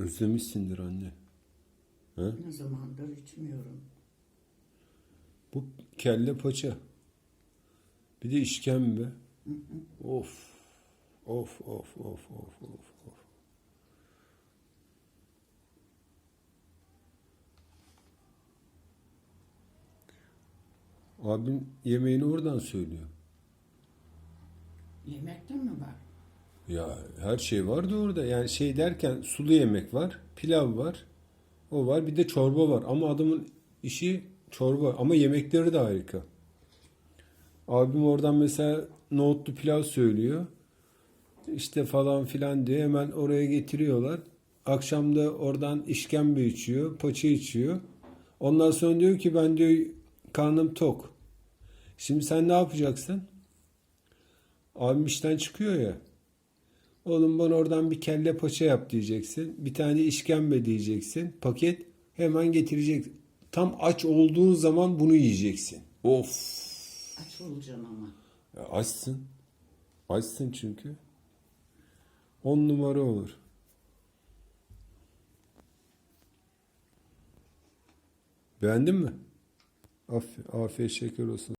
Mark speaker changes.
Speaker 1: Özlemişsindir anne. Ha?
Speaker 2: Ne zamandır içmiyorum.
Speaker 1: Bu kelle paça. Bir de işkembe. Of. Of of of of of of. Abim yemeğini oradan söylüyor.
Speaker 2: Yemekte mi var?
Speaker 1: Ya her şey vardı orada. Yani şey derken sulu yemek var, pilav var. O var. Bir de çorba var. Ama adamın işi çorba. Ama yemekleri de harika. Abim oradan mesela nohutlu pilav söylüyor. İşte falan filan diye hemen oraya getiriyorlar. Akşam da oradan işkembe içiyor, paça içiyor. Ondan sonra diyor ki ben diyor karnım tok. Şimdi sen ne yapacaksın? Abim işten çıkıyor ya. Oğlum bana oradan bir kelle paça yap diyeceksin. Bir tane işkembe diyeceksin. Paket hemen getirecek. Tam aç olduğun zaman bunu yiyeceksin. Of.
Speaker 2: Aç olacaksın ama.
Speaker 1: Ya açsın. Açsın çünkü. On numara olur. Beğendin mi? Afiyet, afiyet şeker olsun.